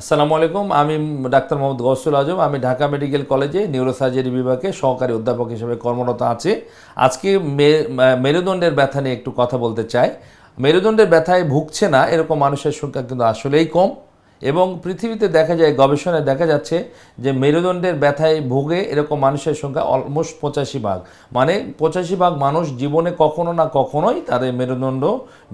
আসসালামু আলাইকুম, আমি ডাক্তার মোহাম্মদ গৌসুল আজম, আমি ঢাকা মেডিকেল কলেজে নিউরোসার্জারি বিভাগে সহকারী অধ্যাপক হিসেবে কর্মরত আছি। আজকে মেরুদণ্ডের ব্যথা নিয়ে একটু কথা বলতে চাই। মেরুদণ্ডের ব্যথায় ভুগছে না, এরকম মানুষের সংখ্যা কিন্তু আসলেই কম। এবং পৃথিবীতে দেখা যায়, গবেষণায় দেখা যাচ্ছে যে মেরুদণ্ডের ব্যথায় ভুগে এরকম মানুষের সংখ্যা অলমোস্ট পঁচাশি ভাগ। মানে পঁচাশি ভাগ মানুষ জীবনে কখনো না কখনোই তাদের মেরুদণ্ড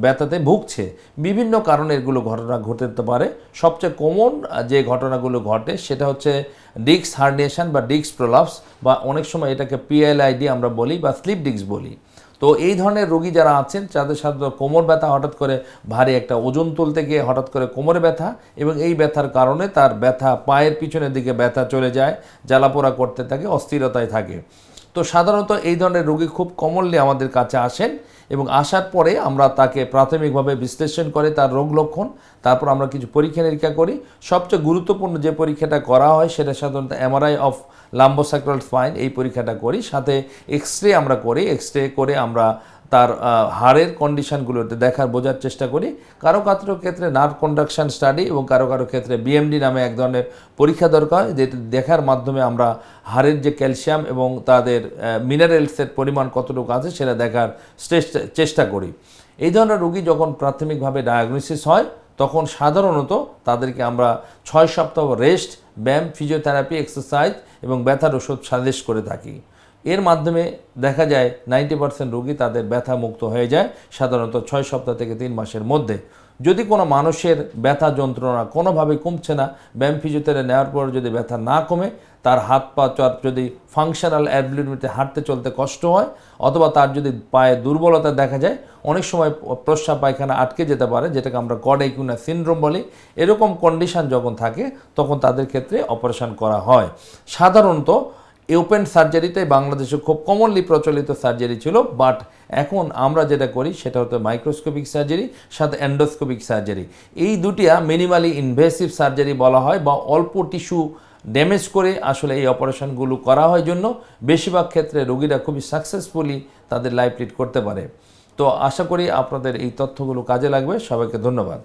ব্যথাতে ভুগছে। বিভিন্ন কারণে এগুলো ঘটনা ঘটতে পারে। সবচেয়ে কমন যে ঘটনাগুলো ঘটে সেটা হচ্ছে ডিক্স হার্নিয়েশন বা ডিক্স প্রলাপস বা অনেক সময় এটাকে পিএলআইডি আমরা বলি বা স্লিপ ডিক্স বলি। তো এই ধরনের রোগী যারা আছেন, যাদের সাধারণত কোমর ব্যথা হঠাৎ করে ভারী একটা ওজন তুলতে গিয়ে হঠাৎ করে কোমরে ব্যথা এবং এই ব্যথার কারণে তার ব্যথা পায়ের পিছনের দিকে ব্যথা চলে যায়, জ্বালাপোড়া করতে থাকে, অস্থিরতায় থাকে। তো সাধারণত এই ধরনের রোগী খুব কমনলি আমাদের কাছে আসেন এবং আসার পরে আমরা তাকে প্রাথমিকভাবে বিশ্লেষণ করে তার রোগ লক্ষণ, তারপর আমরা কিছু পরীক্ষা নিরীক্ষা করি। সবচেয়ে গুরুত্বপূর্ণ যে পরীক্ষাটা করা হয় সেটা সাধারণত এমআরআই অফ লাম্বোসাক্রাল স্পাইন এই পরীক্ষাটা করি। সাথে এক্স রে আমরা করি। এক্স রে করে আমরা তার হাড়ের কন্ডিশনগুলোতে দেখার বোঝার চেষ্টা করি। কারও কারও ক্ষেত্রে নার্ভ কন্ডাকশন স্টাডি এবং কারও কারও ক্ষেত্রে বিএমডি নামে এক ধরনের পরীক্ষা দরকার হয় যেটা দেখার মাধ্যমে আমরা হাড়ের যে ক্যালসিয়াম এবং তাদের মিনারেলসের পরিমাণ কতটুকু আছে সেটা দেখার চেষ্টা করি। এই ধরনের রোগী যখন প্রাথমিকভাবে ডায়াগনোসিস হয়, তখন সাধারণত তাদেরকে আমরা ছয় সপ্তাহ রেস্ট ব্যায়াম ফিজিওথেরাপি এক্সারসাইজ এবং ব্যথার ওষুধ সাজেস্ট করে থাকি। এর মাধ্যমে দেখা যায় নাইনটি পার্সেন্ট রোগী তাদের ব্যথা মুক্ত হয়ে যায়, সাধারণত ছয় সপ্তাহ থেকে তিন মাসের মধ্যে। যদি কোনো মানুষের ব্যথা যন্ত্রণা কোনোভাবে কমছে না ব্যায়াম ফিজিওথেরাপি নেওয়ার পর যদি ব্যথা না কমে, তার হাত পা চর যদি ফাংশনাল অ্যাবিলিটিতে হাঁটতে চলতে কষ্ট হয়, অথবা তার যদি পায়ে দুর্বলতা দেখা যায়, অনেক সময় প্রস্রাব পায়খানা আটকে যেতে পারে, যেটাকে আমরা কডেকুনা সিনড্রোম বলি। এরকম কন্ডিশন যখন থাকে, তখন তাদের ক্ষেত্রে অপারেশন করা হয়। সাধারণত ওপেন সার্জারিতে বাংলাদেশে খুব কমনলি প্রচলিত সার্জারি ছিল বাট এখন আমরা যেটা করি সেটা হতো মাইক্রোস্কোপিক সার্জারি সাথে অ্যান্ডোস্কোপিক সার্জারি এই দুটিয়া মিনিমালি ইনভেসিভ সার্জারি বলা হয় বা অল্প টিস্যু ড্যামেজ করে আসলে এই অপারেশনগুলো করা হয় জন্য। বেশিরভাগ ক্ষেত্রে রোগীরা খুবই সাকসেসফুলি তাদের লাইফ লিড করতে পারে। তো আশা করি আপনাদের এই তথ্যগুলো কাজে লাগবে। সবাইকে ধন্যবাদ।